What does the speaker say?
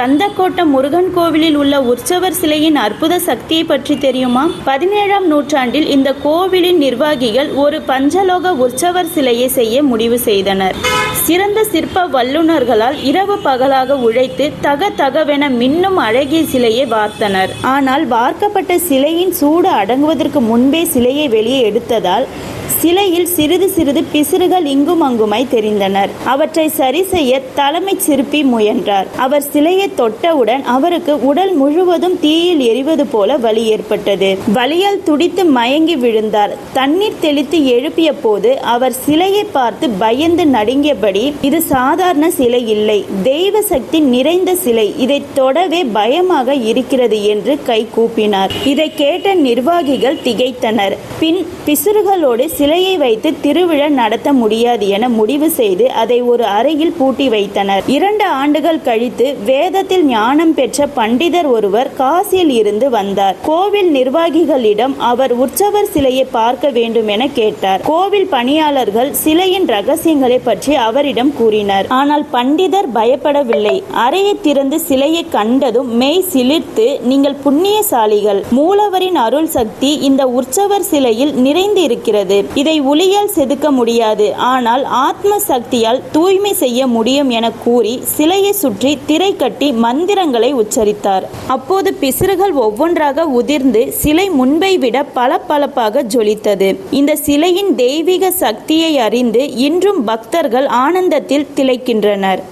கந்தக்கோட்டம் முருகன் கோவிலில் உள்ள உற்சவர் சிலையின் அற்புத சக்தியை பற்றி தெரியுமா? பதினேழாம் நூற்றாண்டில் இந்த கோவிலின் நிர்வாகிகள் ஒரு பஞ்சலோக உற்சவர் சிலையை செய்ய முடிவு செய்தனர். சிறந்த சிற்ப வல்லுநர்களால் இரவு பகலாக உழைத்து தக தகவென மின்னும் அழகிய சிலையை வார்த்தனர். ஆனால் வார்க்கப்பட்ட சிலையின் சூடு அடங்குவதற்கு முன்பே சிலையை வெளியே எடுத்ததால் சிலையில் சிறிது சிறிது பிசிறுகள் இங்கும் அங்குமாய் தெரிந்தனர். அவற்றை சரி செய்ய தலைமை சிற்பி முயன்றார். அவர் சிலையை தொட்டவுடன் அவருக்கு உடல் முழுவதும் தீயில் எரிவது போல வலி ஏற்பட்டது. வலியால் துடித்து மயங்கி விழுந்தார். தண்ணீர் தெளித்து எழுப்பிய போது அவர் சிலையை பார்த்து பயந்து நடுங்கியபடி இது சாதாரண சிலை இல்லை. தெய்வ சக்தி நிறைந்த சிலை. இதை தொடவே பயமாக இருக்கிறது என்று கை கூப்பினார். இதை கேட்ட நிர்வாகிகள் திகைத்தனர். பின் பிசுறுகளோடு சிலையை வைத்து திருவிழா நடத்த முடியாது என முடிவு செய்து அதை ஒரு அறையில் பூட்டி வைத்தனர். இரண்டு ஆண்டுகள் கழித்து வேதத்தில் ஞானம் பெற்ற பண்டிதர் ஒருவர் காசியில் இருந்து வந்தார். கோவில் நிர்வாகிகளிடம் அவர் உற்சவர் சிலையை பார்க்க வேண்டும் என கேட்டார். கோவில் பணியாளர்கள் சிலையின் ரகசியங்களை பற்றி அவரிடம் கூறினர். ஆனால் பண்டிதர் பயப்படவில்லை. அறையை திறந்து சிலையை கண்டதும் மெய் சிலிர்த்து நீங்கள் புண்ணியசாலிகள். மூலவரின் அருள் சக்தி இந்த உற்சவர் சிலையில் நிறைந்து இருக்கிறது இதை ஒளியால் செதுக்க முடியாது. ஆனால் ஆத்ம சக்தியால் தூய்மை செய்ய முடியும் என கூறி சிலையை சுற்றி திரை கட்டி மந்திரங்களை உச்சரித்தார். அப்போது பிசிறுகள் ஒவ்வொன்றாக உதிர்ந்து சிலை முன்பை விட பளபளப்பாக ஜொலித்தது. இந்த சிலையின் தெய்வீக சக்தியை அறிந்து இன்றும் பக்தர்கள் ஆனந்தத்தில் திளைக்கின்றனர்.